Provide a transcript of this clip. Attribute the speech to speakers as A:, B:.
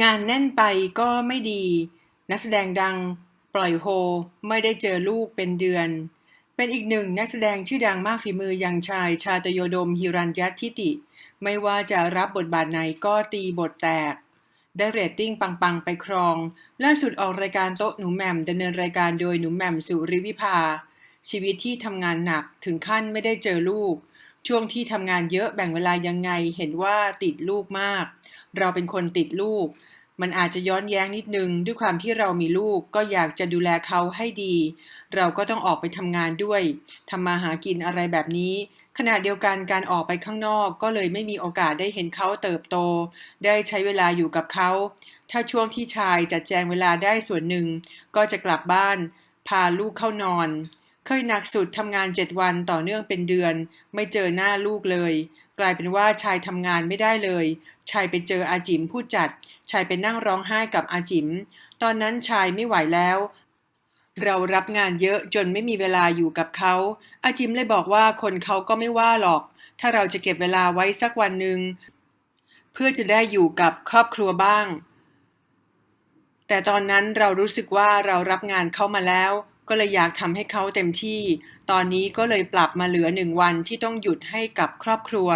A: งานแน่นไปก็ไม่ดี นักแสดงดังปล่อยโฮ ไม่ได้เจอลูกเป็นเดือน เป็นอีกหนึ่งนักแสดงชื่อดังมากฝีมืออย่างชายชาตโยดมฮิรัญยัตทิติ ไม่ว่าจะรับบทบาทไหนก็ตีบทแตก ได้เรตติ้งปังๆ ไปครอง ล่าสุดออกรายการโต๊ะหนูแหม่มดำเนินรายการโดยหนูแหม่มสุริวิภา ชีวิตที่ทำงานหนักถึงขั้นไม่ได้เจอลูก ช่วงที่ทำงานเยอะแบ่งเวลายังไงเห็นว่าติดลูกมาก เราเป็นคนติดลูก มันอาจจะย้อนแย้งนิดนึง ด้วยความที่เรามีลูกก็อยากจะดูแลเขาให้ดี เราก็ต้องออกไปทำงานด้วยทำมาหากินอะไรแบบนี้ขณะเดียวกันการออกไปข้างนอกก็เลยไม่มีโอกาสได้เห็นเขาเติบโต ได้ใช้เวลาอยู่กับเขา ถ้าช่วงที่ชายจัดแจงเวลาได้ส่วนหนึ่ง ก็จะกลับบ้าน พาลูกเข้านอน เคยหนักสุดทำงานเจ็ดวันต่อเนื่องเป็นเดือน ไม่เจอหน้าลูกเลย กลายเป็นว่าชายทำงานไม่ได้เลย ชายไปเจออาจิมผู้จัด ชายไปนั่งร้องไห้กับอาจิม ตอนนั้นชายไม่ไหวแล้ว เรารับงานเยอะจนไม่มีเวลาอยู่กับเขาอาจิมเลยบอกว่าคนเขาก็ไม่ว่าหรอก ถ้าเราจะเก็บเวลาไว้สักวันหนึ่งเพื่อจะได้อยู่กับครอบครัวบ้าง แต่ตอนนั้นเรารู้สึกว่าเรารับงานเข้ามาแล้ว ก็เลยอยากทำให้เขาเต็มที่ ตอนนี้ก็เลยปรับมาเหลือหนึ่งวันที่ต้องหยุดให้กับครอบครัว